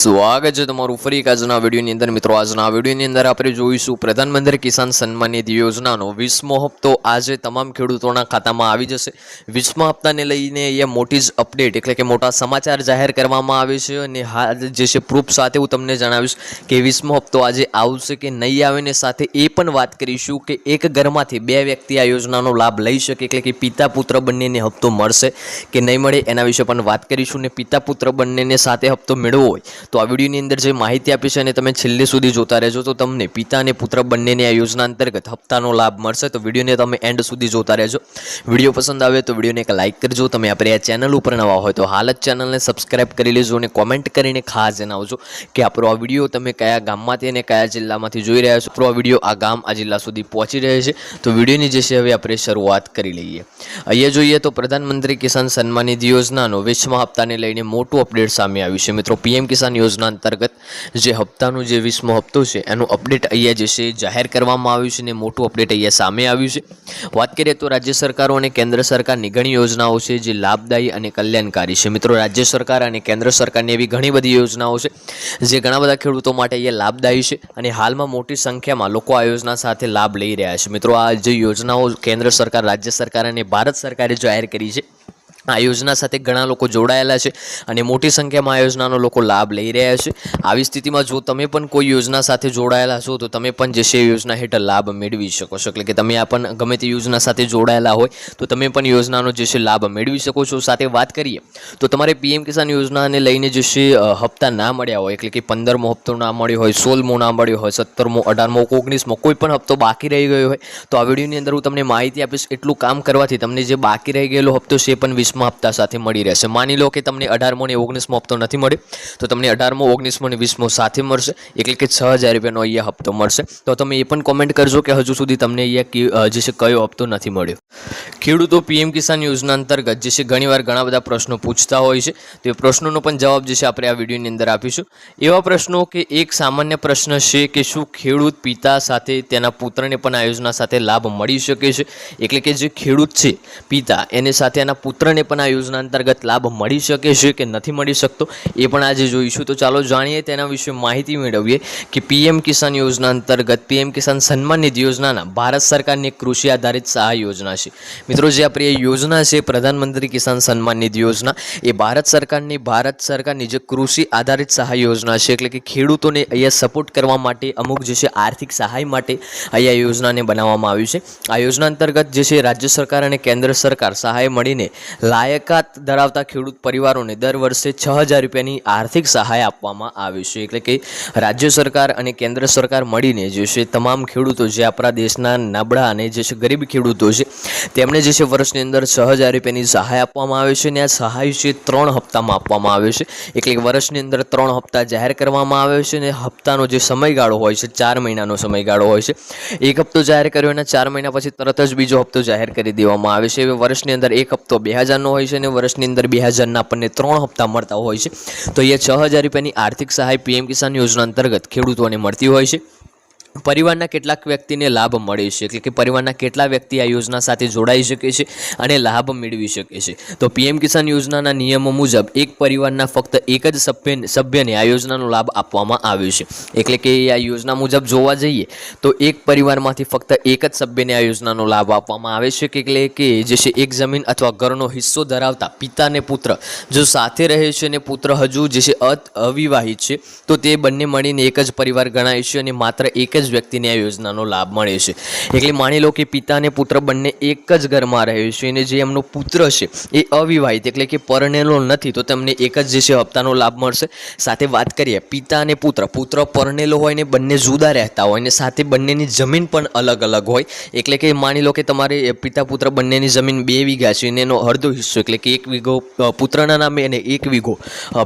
સ્વાગત છે તમારું ફરી આજના વિડીયોની અંદર. મિત્રો, આજના વિડીયોની અંદર આપણે જોઈશું પ્રધાનમંત્રી કિસાન સન્માન નિધિ યોજનાનો વીસમો હપ્તો. આજે તમામ ખેડૂતોના ખાતામાં આવી જશે. વીસમા હપ્તાને લઈને અહીંયા મોટી જ અપડેટ, એટલે કે મોટા સમાચાર જાહેર કરવામાં આવે છે અને હાલ જે છે પ્રૂફ સાથે હું તમને જણાવીશ કે વીસમો હપ્તો આજે આવશે કે નહીં આવે ને સાથે એ પણ વાત કરીશું કે એક ઘરમાંથી બે વ્યક્તિ આ યોજનાનો લાભ લઈ શકે, એટલે કે પિતા પુત્ર બંનેને હપ્તો મળશે કે નહીં મળે એના વિશે પણ વાત કરીશું ને પિતા પુત્ર બંનેને સાથે હપ્તો મેળવવો હોય તો આ વિડીયોની અંદર જે માહિતી આપી છે અને તમે છેલ્લે સુધી જોતા રહેજો, તો તમને પિતા અને પુત્ર બંનેને આ યોજના અંતર્ગત હપ્તાનો લાભ મળશે. તો વિડીયોને તમે એન્ડ સુધી જોતા રહેજો. વીડિયો પસંદ આવે તો વિડીયોને એક લાઇક કરજો. તમે આપણે આ ચેનલ ઉપર નવા હોય તો હાલ જ ચેનલને સબસ્ક્રાઇબ કરી લેજો અને કોમેન્ટ કરીને ખાસ જણાવજો કે આપણો આ વીડિયો તમે કયા ગામમાંથી અને કયા જિલ્લામાંથી જોઈ રહ્યા છો. આપણો આ વીડિયો આ ગામ, આ જિલ્લા સુધી પહોંચી રહે છે. તો વિડીયોની જે છે હવે આપણે શરૂઆત કરી લઈએ. અહીંયા જોઈએ તો પ્રધાનમંત્રી કિસાન સન્માન નિધિ યોજનાનો વીસમા હપ્તાને લઈને મોટું અપડેટ સામે આવ્યું છે. મિત્રો, પીએમ કિસાન યોજના અંતર્ગત જે હપ્તાનું જે વીસમો હપ્તો છે, એનું અપડેટ અહીંયા જે છે, જાહેર કરવામાં આવ્યું છે અને મોટું અપડેટ અહીંયા સામે આવ્યું છે. વાત કરીએ તો રાજ્ય સરકારો અને કેન્દ્ર સરકારની ઘણી યોજનાઓ છે, જે લાભદાયી અને કલ્યાણકારી છે. મિત્રો, રાજ્ય સરકાર અને કેન્દ્ર સરકારની એવી ઘણી બધી યોજનાઓ છે, જે ઘણા બધા ખેડૂતો માટે અહીંયા લાભદાયી છે અને હાલમાં મોટી સંખ્યામાં લોકો આ યોજના સાથે લાભ લઈ રહ્યા છે. મિત્રો, આ જે યોજનાઓ કેન્દ્ર સરકાર, રાજ્ય સરકાર અને ભારત સરકારે જાહેર કરી છે આ યોજના સાથે ઘણા લોકો જોડાયેલા છે અને મોટી સંખ્યામાં આ યોજનાનો લોકો લાભ લઈ રહ્યા છે. આવી સ્થિતિમાં જો તમે પણ કોઈ યોજના સાથે જોડાયેલા છો, તો તમે પણ જે છે યોજના હેઠળ લાભ મેળવી શકો છો. એટલે કે તમે આ પણ ગમે તે યોજના સાથે જોડાયેલા હોય, તો તમે પણ યોજનાનો જે છે લાભ મેળવી શકો છો. સાથે વાત કરીએ, તો તમારે પીએમ કિસાન યોજનાને લઈને જે છે હપ્તા ના મળ્યા હોય, એટલે કે પંદરમો હપ્તો ના મળ્યો હોય, સોળમો ના મળ્યો હોય, સત્તરમો, અઢારમો, ઓગણીસમો, કોઈ પણ હપ્તો બાકી રહી ગયો હોય, તો આ વિડીયોની અંદર હું તમને માહિતી આપીશ. એટલું કામ કરવાથી તમને જે બાકી રહી ગયેલો હપ્તો છે પણ વીસમા હપ્તા સાથે મળી રહેશે. માની લો કે તમને અઢારમો ને ઓગણીસમો હપ્તો નથી મળ્યો, તો તમને અઢારમો, ઓગણીસમો ને વીસમો સાથે મળશે. એટલે કે છ હજાર રૂપિયાનો અહીંયા હપ્તો મળશે. તો તમે એ પણ કોમેન્ટ કરજો કે હજુ સુધી તમને અહીંયા જે છે કયો હપ્તો નથી મળ્યો. ખેડૂતો પીએમ કિસાન યોજના અંતર્ગત જે છે ઘણીવાર ઘણા બધા પ્રશ્નો પૂછતા હોય છે. તો એ પ્રશ્નોનો પણ જવાબ જે છે આપણે આ વિડીયોની અંદર આપીશું. એવા પ્રશ્નો કે એક સામાન્ય પ્રશ્ન છે કે શું ખેડૂત પિતા સાથે, તેના પુત્રને પણ આ યોજના સાથે લાભ મળી શકે છે? એટલે કે જે ખેડૂત છે, પિતા, એને સાથે એના પુત્રને પણ આ યોજના અંતર્ગત લાભ મળી શકે છે કે નથી મળી શકતો એ પણ આજે જોઈશું. તો ચાલો જાણીએ તેના વિશે માહિતી મેળવીએ કે પીએમ કિસાન યોજના અંતર્ગત પીએમ કિસાન સન્માન નિધિ યોજનાના ભારત સરકારની કૃષિ આધારિત સહાય યોજના છે. મિત્રો, જે આપણી એ યોજના છે, પ્રધાનમંત્રી કિસાન સન્માન નિધિ યોજના, એ ભારત સરકારની ભારત સરકારની જે કૃષિ આધારિત સહાય યોજના છે, એટલે કે ખેડૂતોને અહીંયા સપોર્ટ કરવા માટે અમુક જે છે આર્થિક સહાય માટે અહીંયા યોજનાને બનાવવામાં આવ્યું છે. આ યોજના અંતર્ગત જે છે રાજ્ય સરકાર અને કેન્દ્ર સરકાર સહાય મળીને લાયકાત ધરાવતા ખેડૂત પરિવારોને દર વર્ષે છ હજાર રૂપિયાની આર્થિક સહાય આપવામાં આવી છે. એટલે કે રાજ્ય સરકાર અને કેન્દ્ર સરકાર મળીને જે છે તમામ ખેડૂતો જે આપણા દેશના નબળા અને જે છે ગરીબ ખેડૂતો છે તેમને જે છે વર્ષની અંદર છ હજાર રૂપિયાની સહાય આપવામાં આવે છે અને આ સહાય છે ત્રણ હપ્તામાં આપવામાં આવે છે. એટલે કે વર્ષની અંદર ત્રણ હપ્તા જાહેર કરવામાં આવે છે અને હપ્તાનો જે સમયગાળો હોય છે, ચાર મહિનાનો સમયગાળો હોય છે. એક હપ્તો જાહેર કર્યો અને ચાર મહિના પછી તરત જ બીજો હપ્તો જાહેર કરી દેવામાં આવે છે. વર્ષની અંદર એક હપ્તો બે હજારનો હોય છે અને વર્ષની અંદર બે હજારના આપણને ત્રણ હપ્તા મળતા હોય છે. તો અહીંયા છ હજાર રૂપિયાની આર્થિક સહાય પીએમ કિસાન યોજના અંતર્ગત ખેડૂતોને મળતી હોય છે. પરિવારના કેટલાક વ્યક્તિને લાભ મળે છે એટલે કે પરિવારના કેટલા વ્યક્તિ આ યોજના સાથે જોડાઈ શકે છે અને લાભ મેળવી શકે છે. તો પીએમ કિસાન યોજનાના નિયમો મુજબ એક પરિવારના ફક્ત એક જ સભ્ય, સભ્યને આ યોજનાનો લાભ આપવામાં આવ્યો છે. એટલે કે આ યોજના મુજબ જોવા જઈએ, તો એક પરિવારમાંથી ફક્ત એક જ સભ્યને આ યોજનાનો લાભ આપવામાં આવે છે એટલે કે જે છે એક જમીન અથવા ઘરનો હિસ્સો ધરાવતા પિતા અને પુત્ર. જો સાથે રહે છે અને પુત્ર હજુ જે છે અવિવાહિત છે, તો તે બંને મળીને એક જ પરિવાર ગણાય છે અને માત્ર એક જ વ્યક્તિને આ યોજનાનો લાભ મળે છે. એટલે માની લો કે પિતા અને પુત્ર બંને એક જ ઘરમાં રહે છે અને જે એમનો પુત્ર છે એ અવિવાહિત એટલે કે પરણેલો નથી, તો તેમને એક જ જે છે હપ્તાનો લાભ મળશે. સાથે વાત કરીએ, પિતા અને પુત્ર પુત્ર પરણેલો હોય ને બંને જુદા રહેતા હોય ને સાથે બંનેની જમીન પણ અલગ અલગ હોય. એટલે કે માની લો કે તમારે પિતા પુત્ર બંનેની જમીન બે વીઘા છે અને એનો અડધો હિસ્સો એટલે કે એક વીઘો પુત્રના નામે અને એક વીઘો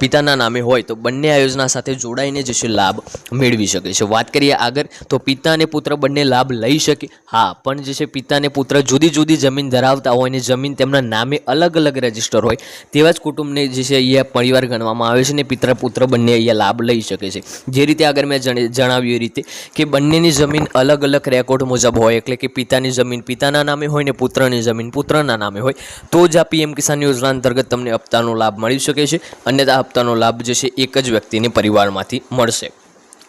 પિતાના નામે હોય, તો બંને આ યોજના સાથે જોડાઈને જે છે લાભ મેળવી શકે છે. વાત કરીએ આગળ તો પિતા અને પુત્ર બંને લાભ લઈ શકે. હા, પણ જે છે પિતા અને પુત્ર જુદી જુદી જમીન ધરાવતા હોય અને જમીન તેમના નામે અલગ અલગ રજિસ્ટર હોય, તેવા જ કુટુંબને જે છે અહીંયા પરિવાર ગણવામાં આવે છે અને પિત્ર પુત્ર બંને અહીંયા લાભ લઈ શકે છે. જે રીતે આગળ મેં જણ- જણાવ્યું એ રીતે કે બંનેની જમીન અલગ અલગ રેકોર્ડ મુજબ હોય, એટલે કે પિતાની જમીન પિતાના નામે હોય ને પુત્રની જમીન પુત્રના નામે હોય, તો જ આ પીએમ કિસાન યોજના અંતર્ગત તમને હપ્તાનો લાભ મળી શકે છે અને આ હપ્તાનો લાભ જે છે એક જ વ્યક્તિને પરિવારમાંથી મળશે.